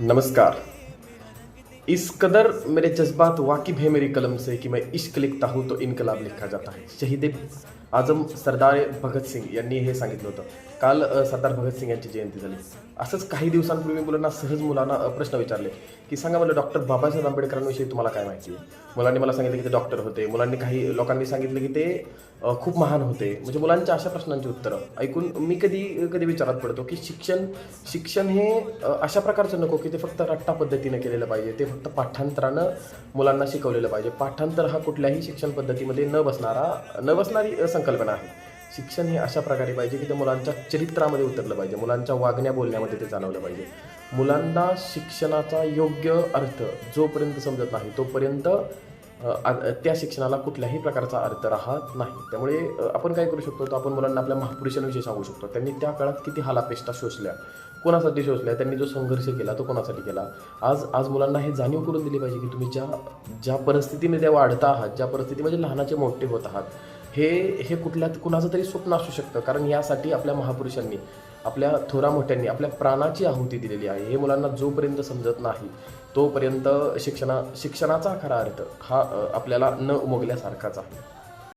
नमस्कार। इस कदर मेरे जज्बात वाकिफ है मेरी कलम से कि मैं इश्क लिखता हूँ तो इनकलाब लिखा जाता है। शहीद आजम सरदार भगत सिंग यांनी हे सांगितलं होतं। काल सरदार भगत सिंग यांची जयंती झाली। असंच काही दिवसांपूर्वी मुलांना सहज मुलांना प्रश्न विचारले की सांगा मला डॉक्टर बाबासाहेब आंबेडकरांविषयी तुम्हाला काय माहिती? आहे मुलांनी मला सांगितलं की ते डॉक्टर होते. मुलांनी काही लोकांनी सांगितलं की ते खूप महान होते. म्हणजे मुलांच्या अशा प्रश्नांची उत्तरं. ऐकून मी कधी कधी विचारात पडतो की शिक्षण शिक्षण हे अशा प्रकारचं नको की ते फक्त रट्टा पद्धतीनं केलेलं पाहिजे. ते फक्त पाठांतरानं मुलांना शिकवलेलं पाहिजे. पाठांतर हा कुठल्याही शिक्षण पद्धतीमध्ये न बसणारा न बसणारी संकल्पना आहे. शिक्षण हे अशा प्रकारे पाहिजे की ते मुलांच्या चरित्रामध्ये उतरलं पाहिजे. मुलांच्या वागण्या बोलण्यामध्ये ते जाणवलं पाहिजे. मुलांना शिक्षणाचा योग्य अर्थ जोपर्यंत समजत नाही तोपर्यंत त्या शिक्षणाला कुठल्याही प्रकारचा अर्थ राहत नाही. त्यामुळे आपण काय करू शकतो? तर आपण मुलांना आपल्या महापुरुषांविषयी सांगू शकतो. त्यांनी त्या काळात किती हालापेष्टा शोषल्या. कोणासाठी शोषल्या? त्यांनी जो संघर्ष केला तो कोणासाठी केला? आज आज मुलांना हे जाणीव करून दिली पाहिजे की तुम्ही ज्या ज्या परिस्थितीमध्ये वाढता आहात ज्या परिस्थितीमध्ये लहानाचे मोठे होत आहात हे हे कुठल्या कुणाचं तरी स्वप्न असू शकतं. कारण यासाठी आपल्या महापुरुषांनी आपल्या थोरा मोठ्यांनी आपल्या प्राणाची आहुती दिलेली आहे. हे मुलांना जोपर्यंत समजत नाही तोपर्यंत शिक्षणा शिक्षणाचा खरा अर्थ हा आपल्याला न उमगल्यासारखाच आहे.